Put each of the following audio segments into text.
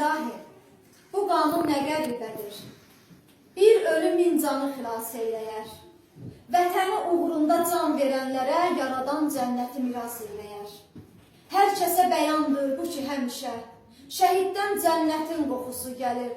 İlahi, bu qanun nə qəribədir. Bir ölüm min canı xilas eyləyər. Vətəni uğrunda can verənlərə yaradan cənnəti miras eyləyər. Hər kəsə bəyandır bu ki həmişə şəhiddən cənnətin qoxusu gəlir.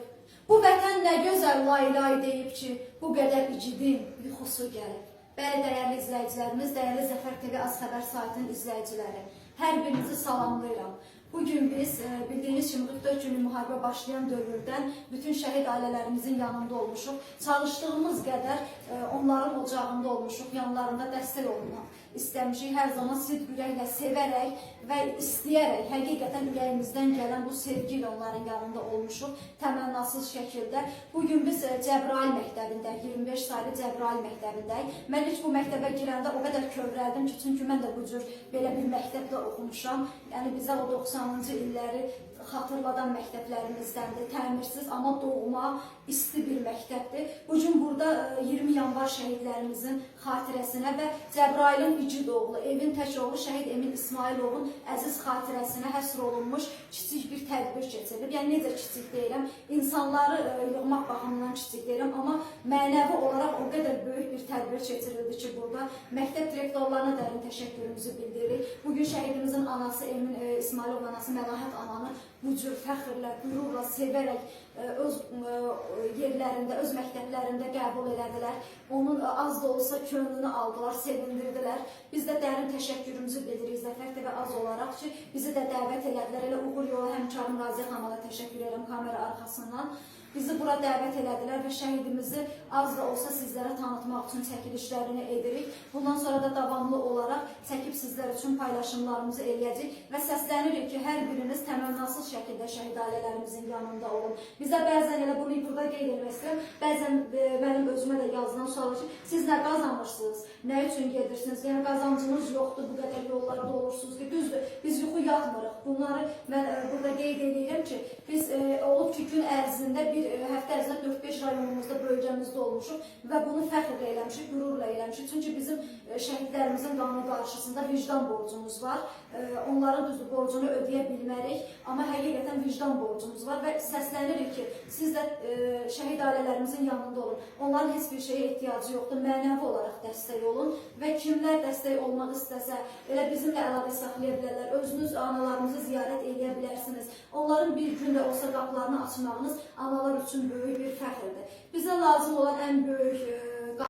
Bu vətən nə gözəl lay lay deyib ki, bu qədər icidin yuxusu gəlib. Bəli, dəyərli izləyicilərimiz, dəyərli Zəfər TV Az Xəbər saytının izləyiciləri, hər birinizi salamlayıram. Bugün biz e, bildiyiniz kimi 44 günlük müharibə başlayan dövrdən bütün şəhid ailələrimizin yanında olmuşuq. Çalışdığımız qədər e, onların ocağında olmuşuq, yanlarında dəstək olmaq istəmişik. Hər zaman sidq ürəklə sevərək və istəyərək, həqiqətən ürəyimizdən gələn bu sevgi ilə onların yanında olmuşuq. Təmənnasız şəkildə. Bugün biz e, Cəbrayıl məktəbindəyik, 25 saylı Cəbrayıl məktəbindəyik. Mən ilk bu məktəbə girəndə o qədər kövrəldim ki, çünki mən də bu cür belə bir məktəbdə oxumuşam. Yəni bizə o 90-cı illəri xatırladan məktəblərimizdəndir. Təmirsiz, amma doğma, isti bir məktəbdir. Bu gün burada e, 20 yanvar şəhidlərimizin xatirəsinə və Cəbrailin igid oğlu, Evin tək oğlu şəhid Emin İsmailovun əziz xatirəsinə həsr olunmuş kiçik bir tədbir keçirilib. Yəni necə kiçik deyirəm, insanları e, yığmaq baxımından kiçik deyirəm, amma mənəvi olaraq o qədər böyük bir tədbir keçirildi ki, burada məktəb direktorlarına dərin təşəkkürümüzü bildiririk. Bugün şəhidimizin anası Emin e, İsmailov anası Məlahət ananı bu cür fəxrlə, qürurla, sevərək e, öz e, yerlərində, öz məktəblərində qəbul elədilər. Onun az da olsa könlünü aldılar, sevindirdilər. Biz də dərin təşəkkürümüzü bildiririk Zəfər TV az olaraq ki, bizi də dəvət elədilər. Elə uğur yolu həmkarım Raziyə xanıma təşəkkür edirəm kamera arxasından. Bizi bura dəvət elədilər və şəhidimizi az da olsa sizlərə tanıtmaq üçün çəkilişlərini edirik. Bundan sonra da davamlı olaraq çəkib sizlər üçün paylaşımlarımızı eləyəcək və səslənirik ki, hər biriniz təmənnasız şəkildə şəhid ailələrimizin yanında olun. Bizə bəzən elə bunu burada qeyd etmək istəyirəm. Bəzən e, mənim özümə də yazılan sual ki, siz nə qazanırsınız? Nə üçün gedirsiniz? Yəni qazancınız yoxdur, bu qədər yollarda olursunuz ki, düzdür. Biz yuxu yatmırıq. Bunları mən e, burada qeyd edirəm ki, biz e, olub ki, gün ərzində bir e, həftə ərzində 4-5 bölgəmizdə olmuşuq və bunu fəxrlə eləmişik, qürurla eləmişik. Çünki bizim e, şəhidlərimizin qanunu qarşısında vicdan borcumuz var. E, Onların düzdür borcunu ödəyə bilmərik, amma həqiqətən vicdan borcumuz var və səslənirik ki, siz də e, şəhid ailələrimizin yanında olun. Onların heç bir şeyə ehtiyacı yoxdur. Mənəvi olaraq dəstək olun və kimlər dəstək olmaq istəsə, elə bizimlə əlaqə saxlaya bilərlər. Özünüz analarınızı ziyarət edə bilərsiniz. Onların bir gün də olsa qapılarını açmağınız analar üçün böyük bir fəxrdir. Bizə lazım olan ən böyük e,